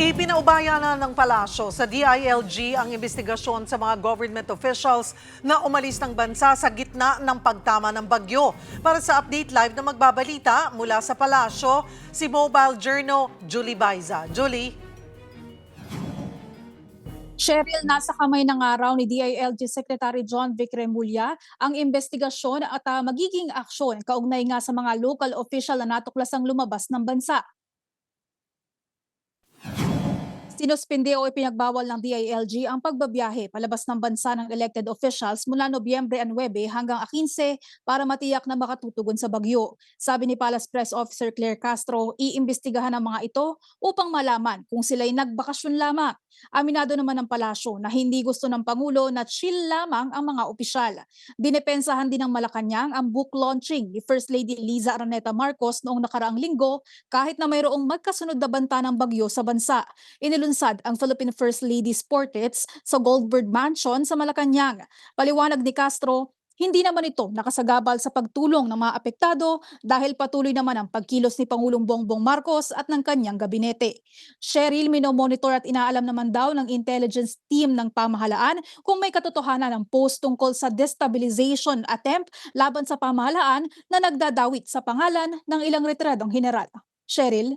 Ipinaubaya na ng palasyo sa DILG ang investigasyon sa mga government officials na umalis ng bansa sa gitna ng pagtama ng bagyo. Para sa update live na magbabalita mula sa palasyo, si Mobile Journal Julie Baiza. Julie? Cheryl, nasa kamay ng araw ni DILG Secretary John Vic Remulla ang investigasyon at ah, magiging aksyon kaugnay nga sa mga local official na natuklasang lumabas ng bansa. Sinuspinde o ipinagbawal ng DILG ang pagbabiyahe palabas ng bansa ng elected officials mula Nobyembre 9 hanggang 15 para matiyak na makatutugon sa bagyo. Sabi ni Palace Press Officer Claire Castro, iimbestigahan ang mga ito upang malaman kung sila'y nagbakasyon lamang. Aminado naman ng palasyo na hindi gusto ng Pangulo na chill lamang ang mga opisyal. Dinepensahan din ng Malacanang ang book launching ni First Lady Liza Araneta Marcos noong nakaraang linggo kahit na mayroong magkasunod na banta ng bagyo sa bansa. Inilunsad ang Philippine First Lady's portraits sa Goldberg Mansion sa Malacanang. Paliwanag ni Castro, hindi naman ito nakasagabal sa pagtulong ng mga apektado dahil patuloy naman ang pagkilos ni Pangulong Bongbong Marcos at ng kanyang gabinete. Cheryl, minomonitor at inaalam naman daw ng intelligence team ng pamahalaan kung may katotohanan ng post tungkol sa destabilization attempt laban sa pamahalaan na nagdadawit sa pangalan ng ilang retiradong general. Cheryl?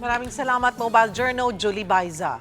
Maraming salamat Mobile Journal Julie Baiza.